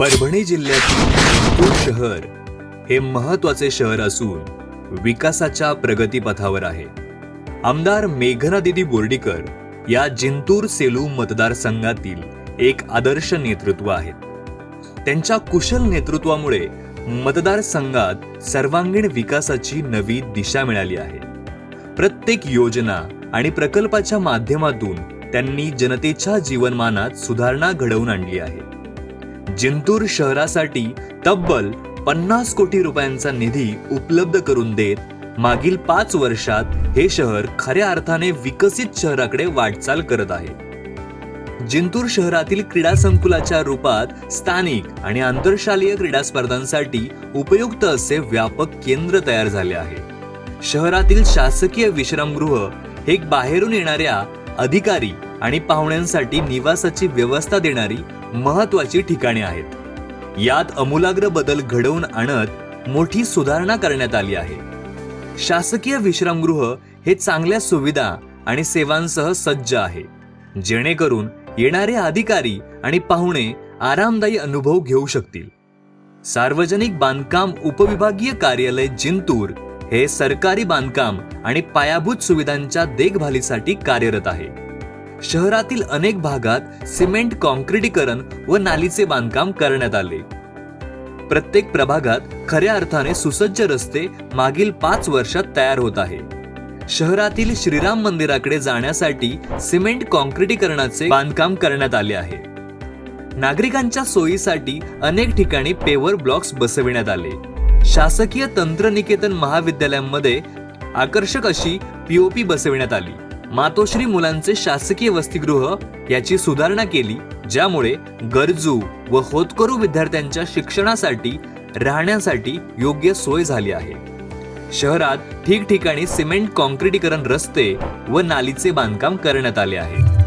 परभणी जिल्ह्यातील जिंतूर शहर हे महत्त्वाचे शहर असून विकासाच्या प्रगतीपथावर आहे. आमदार मेघना दिदी बोर्डीकर या जिंतूर सेलू मतदारसंघातील एक आदर्श नेतृत्व आहेत. त्यांच्या कुशल नेतृत्वामुळे मतदारसंघात सर्वांगीण विकासाची नवी दिशा मिळाली आहे. प्रत्येक योजना आणि प्रकल्पाच्या माध्यमातून त्यांनी जनतेच्या जीवनमानात सुधारणा घडवून आणली आहे. जिंतूर शहरासाठी तब्बल पन्नास कोटी रुपयांचा निधी उपलब्ध करून देत मागील पाच वर्षात हे शहर खऱ्या अर्थाने विकसित शहराकडे वाटचाल करत आहे. जिंतूर शहरातील क्रीडा संकुलाच्या रूपात स्थानिक आणि आंतरशालीय क्रीडा स्पर्धांसाठी उपयुक्त असे व्यापक केंद्र तयार झाले आहे. शहरातील शासकीय विश्रामगृह हे बाहेरून येणाऱ्या अधिकारी आणि पाहुण्यांसाठी निवासाची व्यवस्था देणारी महत्वाची ठिकाणे आहेत. यात अमूलाग्र बदल घडवून आणत मोठी सुधारणा करण्यात आली आहे. शासकीय विश्रामगृह हे चांगल्या सुविधा आणि सेवांसह सज्ज आहे. जेणेकरून येणारे अधिकारी आणि पाहुणे आरामदायी अनुभव घेऊ शकतील. सार्वजनिक बांधकाम उपविभागीय कार्यालय जिंतूर हे सरकारी बांधकाम आणि पायाभूत सुविधांच्या देखभालीसाठी कार्यरत आहे. शहरातील अनेक भागात सिमेंट कॉन्क्रिटीकरण व नालीचे बांधकाम करण्यात आले. प्रत्येक प्रभागात खऱ्या अर्थाने सुसज्ज रस्ते मागील पाच वर्षात तयार होत आहे. शहरातील श्रीराम मंदिराकडे जाण्यासाठी सिमेंट कॉन्क्रिटीकरणाचे बांधकाम करण्यात आले आहे. नागरिकांच्या सोयीसाठी अनेक ठिकाणी पेवर ब्लॉक्स बसविण्यात आले. शासकीय तंत्रनिकेतन महाविद्यालयांमध्ये आकर्षक अशी पीओपी बसविण्यात आली. मातोश्री मुलांचे शासकीय वसतिगृह याची सुधारणा केली ज्यामुळे गरजू व होतकरू विद्यार्थ्यांच्या शिक्षणासाठी राहण्यासाठी योग्य सोय झाली आहे. शहरात ठिकठिकाणी सिमेंट कॉन्क्रिटीकरण रस्ते व नालीचे बांधकाम करण्यात आले आहे.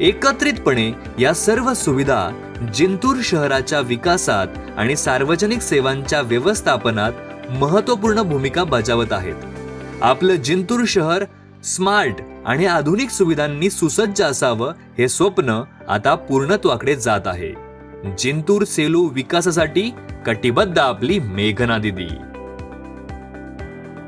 एकत्रितपणे या सर्व सुविधा जिंतूर शहराच्या विकासात आणि सार्वजनिक सेवांच्या व्यवस्थापनात महत्त्वपूर्ण भूमिका बजावत आहेत. आपलं जिंतूर शहर स्मार्ट आणि आधुनिक सुविधांनी सुसज्ज असावं हे स्वप्न आता पूर्णत्वाकडे जात आहे. जिंतूर सेलू विकासासाठी कटिबद्ध आपली मेघना दिदी